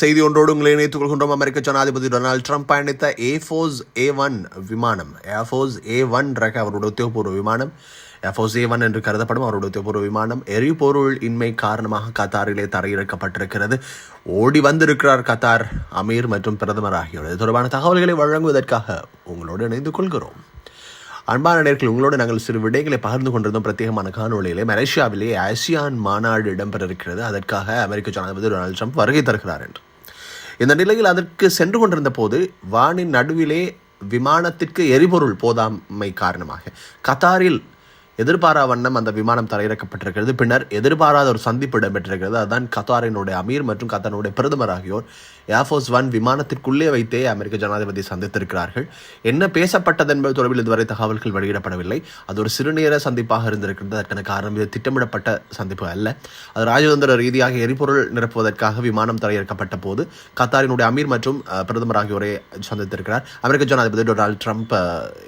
செய்தி ஒன்றோடு உங்களை இணைத்துக் கொள்கின்றோம். அமெரிக்க ஜனாதிபதி டொனால்டு ட்ரம்ப் பயணித்த ஏஃபோர்ஸ் ஏ ஒன் விமானம். ஏர்ஃபோர்ஸ் ஏ ஒன் ரக அவருடைய உத்தியோகபூர்வ விமானம். ஏர்ஃபோர்ஸ் ஏ ஒன் என்று கருதப்படும் அவருடைய உத்தியோகபூர்வ விமானம். எரிபொருள் இன்மை காரணமாக கத்தாரிலே தரையிறக்கப்பட்டிருக்கிறது. ஓடி வந்திருக்கிறார் கத்தார் அமீர் மற்றும் பிரதமர் ஆகியோர். இது தொடர்பான தகவல்களை வழங்குவதற்காக உங்களோடு இணைந்து கொள்கிறோம். அன்பான நேர்கள் உங்களோடு நாங்கள் சிறு விடயங்களை பகிர்ந்து கொண்டிருந்தோம் பிரத்யேகமான காணொலியிலே மலேசியாவிலே ஆசியான் மாநாடு இடம்பெற இருக்கிறது அதற்காக அமெரிக்க ஜனாதிபதி டொனால்டு ட்ரம்ப் வருகை தருகிறார் என்று. இந்த நிலையில் அதற்கு சென்று கொண்டிருந்த போது வானின் நடுவிலே விமானத்திற்கு எரிபொருள் போதாமை காரணமாக கத்தாரில் எதிர்பாரா வண்ணம் அந்த விமானம் தரையிறக்கப்பட்டிருக்கிறது. பின்னர் எதிர்பாராத ஒரு சந்திப்பு இடம்பெற்றிருக்கிறது. அதுதான் கத்தாரினுடைய அமீர் மற்றும் கத்தாரினுடைய பிரதமர் ஆகியோர் ஏர்ஃபோர்ஸ் ஒன் விமானத்திற்குள்ளே வைத்தே அமெரிக்க ஜனாதிபதி சந்தித்திருக்கிறார்கள். என்ன பேசப்பட்டது என்பது தொடர்பில் இதுவரை தகவல்கள் வெளியிடப்படவில்லை. அது ஒரு சிறுநீர சந்திப்பாக இருந்திருக்கிறது. அதற்கான காரணம் இது திட்டமிடப்பட்ட சந்திப்பு அல்ல. அது ராஜதந்திர ரீதியாக எரிபொருள் நிரப்புவதற்காக விமானம் தரையிறக்கப்பட்ட போது கத்தாரினுடைய அமீர் மற்றும் பிரதமர் ஆகியோரை சந்தித்திருக்கிறார். அமெரிக்க ஜனாதிபதி டொனால்டு ட்ரம்ப்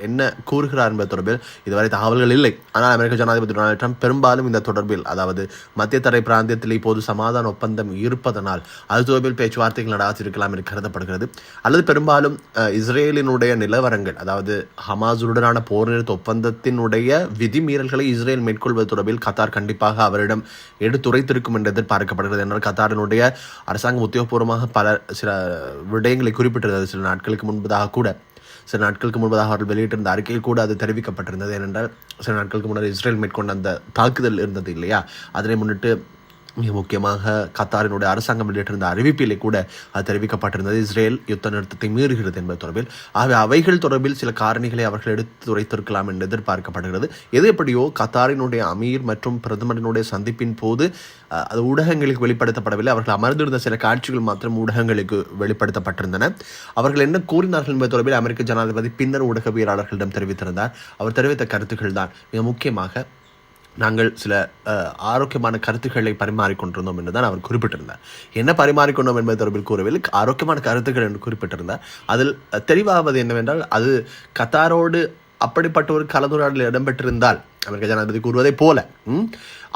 என்ன கூறுகிறார் என்பது தொடர்பில் இதுவரை தகவல்கள் இல்லை. ஆனால் அமெரிக்க ஜனாதிபதி டொனால்டு ட்ரம்ப் பெரும்பாலும் இந்த தொடர்பில் அதாவது மத்திய தரை பிராந்தியத்தில் இப்போது சமாதான ஒப்பந்தம் இருப்பதனால் அது தொடர்பில் பேச்சுவார்த்தைகள் நடாத்திருக்கலாம் என்று கருதப்படுகிறது. அல்லது பெரும்பாலும் இஸ்ரேலினுடைய நிலவரங்கள் அதாவது ஹமாஸுடனான போர் நிறுத்த ஒப்பந்தத்தினுடைய விதிமீறல்களை இஸ்ரேல் மேற்கொள்வது தொடர்பில் கத்தார் கண்டிப்பாக அவரிடம் எடுத்துரைத்திருக்கும் என்று எதிர்பார்க்கப்படுகிறது. என்றால் கத்தாரினுடைய அரசாங்கம் உத்தியோகபூர்வமாக பல சில விடயங்களை குறிப்பிட்டிருந்தது. சில நாட்களுக்கு முன்பதாக கூட. சில நாட்களுக்கு முன்பதாக அவர்கள் வெளியிட்டிருந்த அறிக்கையில் கூட அது தெரிவிக்கப்பட்டிருந்தது. ஏனென்றால் சில நாட்களுக்கு முன்னர் இஸ்ரேல் மேற்கொண்ட அந்த தாக்குதல் இருந்தது இல்லையா? அதனை முன்னிட்டு மிக முக்கியமாக கத்தாரினுடைய அரசாங்கம் வெளியிட்டிருந்த அறிவிப்பிலே கூட அது தெரிவிக்கப்பட்டிருந்தது. இஸ்ரேல் யுத்த நிறுத்தத்தை மீறுகிறது என்பது தொடர்பில். ஆகவே அவைகள் தொடர்பில் சில காரணிகளை அவர்கள் எடுத்து துரைத்திருக்கலாம் என்று எதிர்பார்க்கப்படுகிறது. எது எப்படியோ கத்தாரினுடைய அமீர் மற்றும் பிரதமரினுடைய சந்திப்பின் போது அது ஊடகங்களுக்கு வெளிப்படுத்தப்படவில்லை. அவர்கள் அமர்ந்திருந்த சில காட்சிகள் மாத்திரம் ஊடகங்களுக்கு வெளிப்படுத்தப்பட்டிருந்தன. அவர்கள் என்ன கூறினார்கள் என்பது தொடர்பில் அமெரிக்க ஜனாதிபதி பின்னர் ஊடகவியலாளர்களிடம் தெரிவித்திருந்தார். அவர் தெரிவித்த கருத்துக்கள் தான் மிக முக்கியமாக நாங்கள் சில ஆரோக்கியமான கருத்துக்களை பரிமாறிக்கொண்டிருந்தோம் என்று தான் அவர் குறிப்பிட்டிருந்தார். என்ன பரிமாறிக்கொண்டோம் என்பது தொடர்பில் கூறவில்லை. ஆரோக்கியமான கருத்துக்கள் என்று குறிப்பிட்டிருந்தார். அதில் தெளிவாவது என்னவென்றால் அது கத்தாரோடு அப்படிப்பட்ட ஒரு கலந்துரையாடல் இடம்பெற்றிருந்தால் அமெரிக்க ஜனாதிபதி கூறுவதைப் போல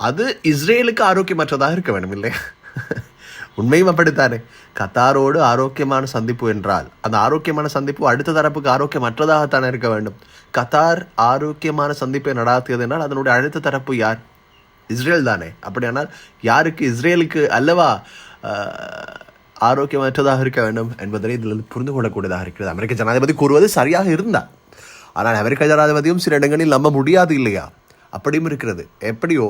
அது இஸ்ரேலுக்கு ஆரோக்கியமற்றதாக இருக்க வேண்டும் இல்லையா உண்மையும் அப்படித்தானே? கத்தாரோடு ஆரோக்கியமான சந்திப்பு என்றால் அந்த ஆரோக்கியமான சந்திப்பு அடுத்த தரப்புக்கு ஆரோக்கியமற்றதாகத்தானே இருக்க வேண்டும். கத்தார் ஆரோக்கியமான சந்திப்பை நடாத்தியது என்றால் அதனுடைய அடுத்த தரப்பு யார்? இஸ்ரேல் தானே. அப்படியானால் யாருக்கு இஸ்ரேலுக்கு அல்லவா ஆரோக்கியமற்றதாக இருக்க வேண்டும் என்பதனை இதில் புரிந்து கொள்ளக்கூடியதாக இருக்கிறது. அமெரிக்க ஜனாதிபதி கூறுவது சரியாக இருந்தார் ஆனால் அமெரிக்க ஜனாதிபதியும் சில இடங்களில் நம்ப முடியாது இல்லையா? அப்படியும் இருக்கிறது. எப்படியோ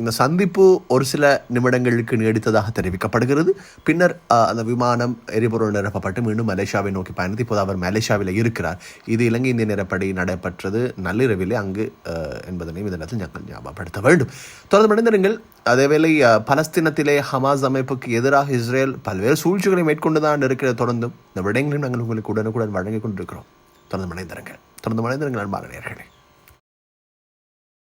இந்த சந்திப்பு ஒரு சில நிமிடங்களுக்கு நீடித்ததாக தெரிவிக்கப்படுகிறது. பின்னர் அந்த விமானம் எரிபொருள் நிரப்பப்பட்டு மீண்டும் மலேசியாவை நோக்கி பயணித்து இப்போது அவர் மலேசியாவில் இருக்கிறார். இது இலங்கை இந்திய நிரப்படி நடைபெற்றது நள்ளிரவிலே அங்கு என்பதனையும் இந்த நேரத்தில் நாங்கள் ஞாபகப்படுத்த வேண்டும். தொடர்ந்து மனிதர்கள் அதேவேளை பலஸ்தீனத்திலே ஹமாஸ் அமைப்புக்கு எதிராக இஸ்ரேல் பல்வேறு சூழ்ச்சிகளை மேற்கொண்டுதான் இருக்கிற தொடர்ந்தும் இந்த விடயங்களையும் நாங்கள் உங்களுக்கு உடனுக்குடன் வழங்கிக் கொண்டிருக்கிறோம். தொடர்ந்து மனிதர்கள் தொடர்ந்து மனிதர்கள் அன்பான நேர்களே